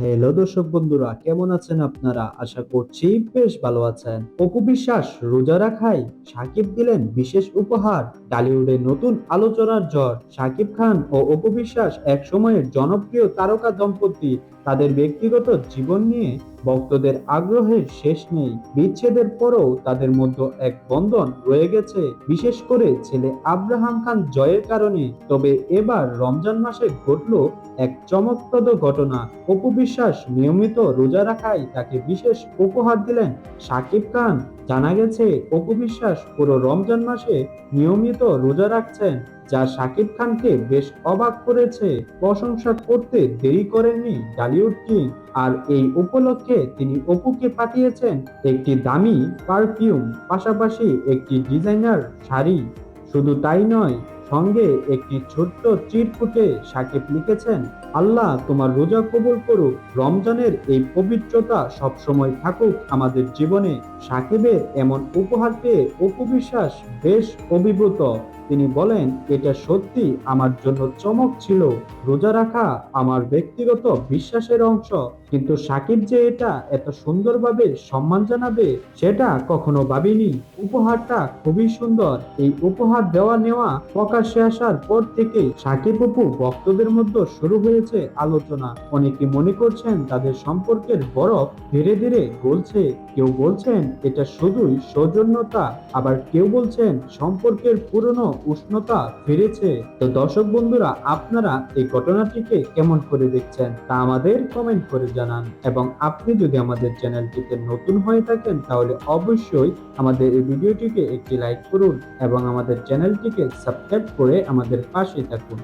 Hello দর্শক বন্ধুরা, কেমন আছেন আপনারা? আশা করছি বেশ ভালো আছেন। অপু বিশ্বাস, রোজা রাখায় সাকিব দিলেন বিশেষ উপহার। টলিউডে নতুন আলোচনার ঝড়। সাকিব খান ও অপু বিশ্বাস এক সময়ের জনপ্রিয় তারকা দম্পতি। তাদের ব্যক্তিগত জীবন নিয়ে ভক্তদের আগ্রহের শেষ নেই। বিচ্ছেদের পরও তাদের মধ্যে এক বন্ধন রয়ে গেছে। বিশেষ করে ছেলে আব্রাহাম খান জয়ের কারণে। তবে এবার রমজান মাসে ঘটল এক চমকপ্রদ ঘটনা। অপু বিশ্বাস নিয়মিত রোজা রাখায় তাকে বিশেষ উপহার দিলেন সাকিব খান। জানা গেছে, অপু বিশ্বাস পুরো রমজান মাসে নিয়মিত রোজা রাখছেন, যা শাকিব খানকে বেশ অবাক করেছে। প্রশংসা করতে দেরি করেননি ডালিউড কিং, আর এই উপলক্ষে তিনি অপুকে পাঠিয়েছেন একটি দামি পারফিউম, পাশাপাশি একটি ডিজাইনার শাড়ি। শুধু তাই নয় সঙ্গে একটি ছোট্ট চিরকুটে সাকিব লিখেছেন, আল্লাহ তোমার রোজা কবুল করুক, রমজানের এই পবিত্রতা সবসময় থাকুক আমাদের জীবনে। সাকিবের এমন উপহার পেয়ে উপবিশ্বাস বেশ অভিভূত। তিনি বলেন, এটা সত্যি আমার জন্য চমক ছিল। রোজা রাখা আমার ব্যক্তিগত বিশ্বাসের অংশ। কিন্তু সাকিব যে এটা এত সুন্দরভাবে সম্মান জানাবে, সেটা কখনো ভাবিনি। উপহারটা খুবই সুন্দর। এই উপহার দেওয়া নেওয়া প্রকাশ্যে আসার পর থেকে সাকিব অপু ভক্তদের মধ্যে শুরু হয়েছে আলোচনা। অনেকে মনে করছেন তাদের সম্পর্কের বরফ ধীরে ধীরে গলছে। কেউ বলছেন এটা শুধুই সৌজন্যতা, আবার কেউ বলছেন সম্পর্কের পুরনো উষ্ণতা ফিরেছে তো দর্শক বন্ধুরা, আপনারা এই ঘটনাটিকে কেমন করে দেখছেন তা আমাদের কমেন্ট করে জানান। এবং আপনি যদি আমাদের চ্যানেলটিতে নতুন হয়ে থাকেন, তাহলে অবশ্যই আমাদের এই ভিডিওটিকে একটি লাইক করুন এবং আমাদের চ্যানেলটিকে সাবস্ক্রাইব করে আমাদের পাশে থাকুন।